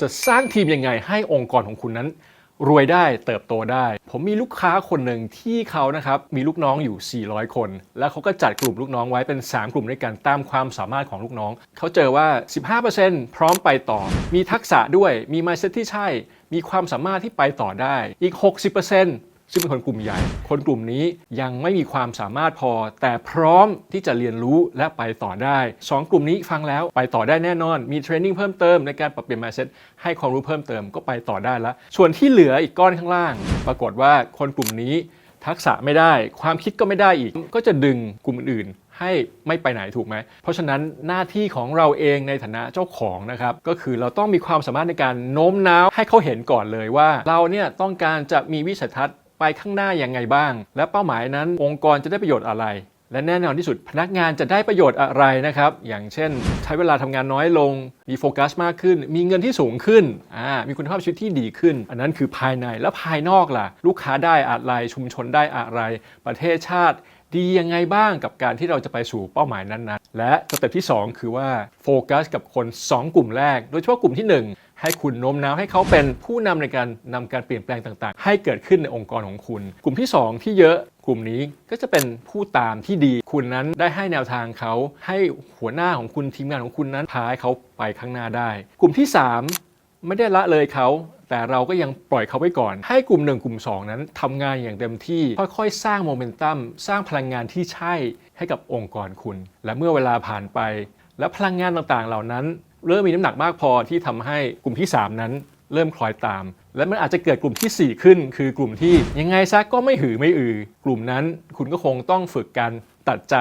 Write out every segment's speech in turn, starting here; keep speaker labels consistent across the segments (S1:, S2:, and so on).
S1: จะสร้างทีมยังไงให้องค์กรของคุณนั้น รวยได้เติบโตได้ ผมมีลูกค้าคนหนึ่งที่เขานะครับมีลูกน้องอยู่ 400 คน แล้วเขาก็จัดกลุ่มลูกน้องไว้เป็น 3 กลุ่มด้วยกันตามความสามารถของลูกน้อง เขาเจอว่า 15%พร้อมไปต่อ มีทักษะด้วยมี mindset ที่ใช่ มีความสามารถที่ไปต่อได้อีก 60% ซึ่งเป็นคนกลุ่มใหญ่ คนกลุ่มนี้ยังไม่มีความสามารถพอ แต่พร้อมที่จะเรียนรู้และไปต่อได้ 2 กลุ่มนี้ฟังแล้วไปต่อได้แน่นอน มีเทรนนิ่งเพิ่มเติมในการปรับเปลี่ยน mindset ให้ความรู้เพิ่มเติมก็ไปต่อได้แล้ว ส่วนที่เหลืออีกก้อนข้างล่าง ปรากฏว่าคนกลุ่มนี้ทักษะไม่ได้ ความคิดก็ไม่ได้อีก ก็จะดึงกลุ่มอื่นให้ไม่ไปไหนถูกไหม เพราะฉะนั้นหน้าที่ของเราเองในฐานะเจ้าของนะครับ ก็คือเราต้องมีความสามารถในการโน้มน้าวให้เขาเห็นก่อนเลยว่า เราเนี่ยต้องการจะมีวิสัยทัศน์ ไปข้างหน้าอยังไงบ้าง และเป้าหมายนั้นองค์กรจะได้ประโยชน์อะไร และแน่นอนที่สุดพนักงานจะได้ประโยชน์อะไรนะครับ อย่างเช่น ใช้เวลาทำงานน้อยลง มีโฟกัสมากขึ้น มีเงินที่สูงขึ้นมีคุณภาพชีวิตที่ดีขึ้น อันนั้นคือภายในแล้วภายนอกล่ะ ลูกค้าได้อะไรชุมชนได้อะไร ประเทศชาติดียังไงบ้างกับการที่เราจะไปสู่เป้าหมายนั้นๆ และสเต็ปที่ 2 คือว่าโฟกัสกับคน 2 กลุ่มแรก โดยเฉพาะกลุ่มที่ 1ให้คุณโน้มน้าวให้เขาเป็นผู้นำในการนำการเปลี่ยนแปลงต่างๆ ให้เกิดขึ้นในองค์กรของคุณ กลุ่มที่ 2 ที่เยอะกลุ่มนี้ก็จะเป็นผู้ตามที่ดี คุณนั้นได้ให้แนวทางเขา ให้หัวหน้าของคุณทีมงานของคุณนั้นพาให้เขาไปข้างหน้าได้ กลุ่มที่ 3 ไม่ได้ละเลยเขาแต่เราก็ยังปล่อยเขาไว้ก่อน ให้กลุ่ม 1 กลุ่ม 2 นั้นทำงานอย่างเต็มที่ ค่อยๆ สร้างโมเมนตัมสร้างพลังงานที่ใช่ให้กับองค์กรคุณ และเมื่อเวลาผ่านไป และพลังงานต่างๆ เหล่านั้น เริ่มมีน้ำหนักมากพอที่ทำให้กลุ่มที่ 3 นั้น เริ่มคล้อยตาม และมันอาจจะเกิดกลุ่มทีสี่ 4 ขึ้น คือกลุ่มที่ยังไงซะก็ไม่หือไม่อือกลุ่มนั้นคุณก็คงต้องฝึกการตัดใจ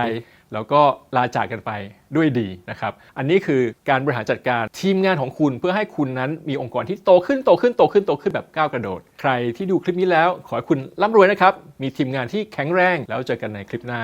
S1: แล้วก็ลาจากกันไปด้วยดีนะครับ อันนี้คือการบริหารจัดการทีมงานของคุณเพื่อให้คุณนั้นมีองค์กรที่โตขึ้นโตขึ้นโตขึ้นโตขึ้นแบบก้าวกระโดด ใครที่ดูคลิปนี้แล้ว ขอให้คุณร่ำรวยนะครับ มีทีมงานที่แข็งแรงแล้วเจอกันในคลิปหน้า